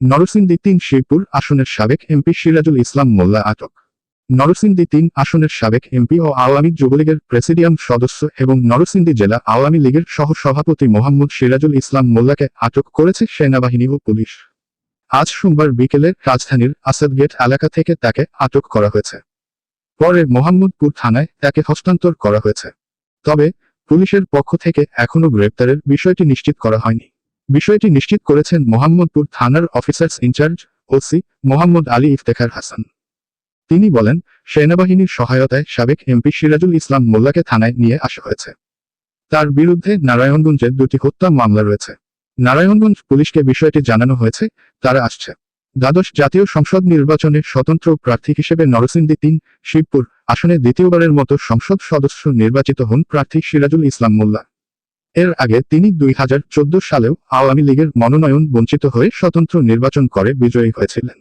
নরসিংদী তিন শিবপুর আসনের সাবেক এমপি সিরাজুল ইসলাম মোল্লা আটক। নরসিংদী তিন আসনের সাবেক এমপি ও আওয়ামী যুবলীগের প্রেসিডিয়াম সদস্য এবং নরসিংদী জেলা আওয়ামী লীগের সহ সভাপতি মোহাম্মদ সিরাজুল ইসলাম মোল্লাকে আটক করেছে সেনাবাহিনী ও পুলিশ। আজ সোমবার বিকেলে রাজধানীর আসাদগেট এলাকা থেকে তাকে আটক করা হয়েছে। পরে মোহাম্মদপুর থানায় তাকে হস্তান্তর করা হয়েছে। তবে পুলিশের পক্ষ থেকে এখনও গ্রেপ্তারের বিষয়টি নিশ্চিত করা হয়নি। বিষয়টি নিশ্চিত করেছেন মোহাম্মদপুর থানার officers in charge OC Mohammad Ali Iftekhar Hasan. তিনি বলেন, সেনাবাহিনীর সহায়তায় সাবেক এমপি সিরাজুল ইসলাম মোল্লাকে থানায় নিয়ে আসা হয়েছে। তার বিরুদ্ধে নারায়ণগঞ্জে দুটি হত্যা মামলা রয়েছে। নারায়ণগঞ্জ পুলিশকে বিষয়টি জানানো হয়েছে, তারা আসছে। দ্বাদশ জাতীয় সংসদ নির্বাচনে স্বতন্ত্র প্রার্থী হিসেবে নরসিংদী তিন, শিবপুর আসনে দ্বিতীয়বারের মতো সংসদ সদস্য নির্বাচিত হন প্রার্থী সিরাজুল ইসলাম মোল্লা। এর আগে তিনি দুই হাজার চোদ্দ সালেও আওয়ামী লীগের মনোনয়ন বঞ্চিত হয়ে স্বতন্ত্র নির্বাচন করে বিজয়ী হয়েছিলেন।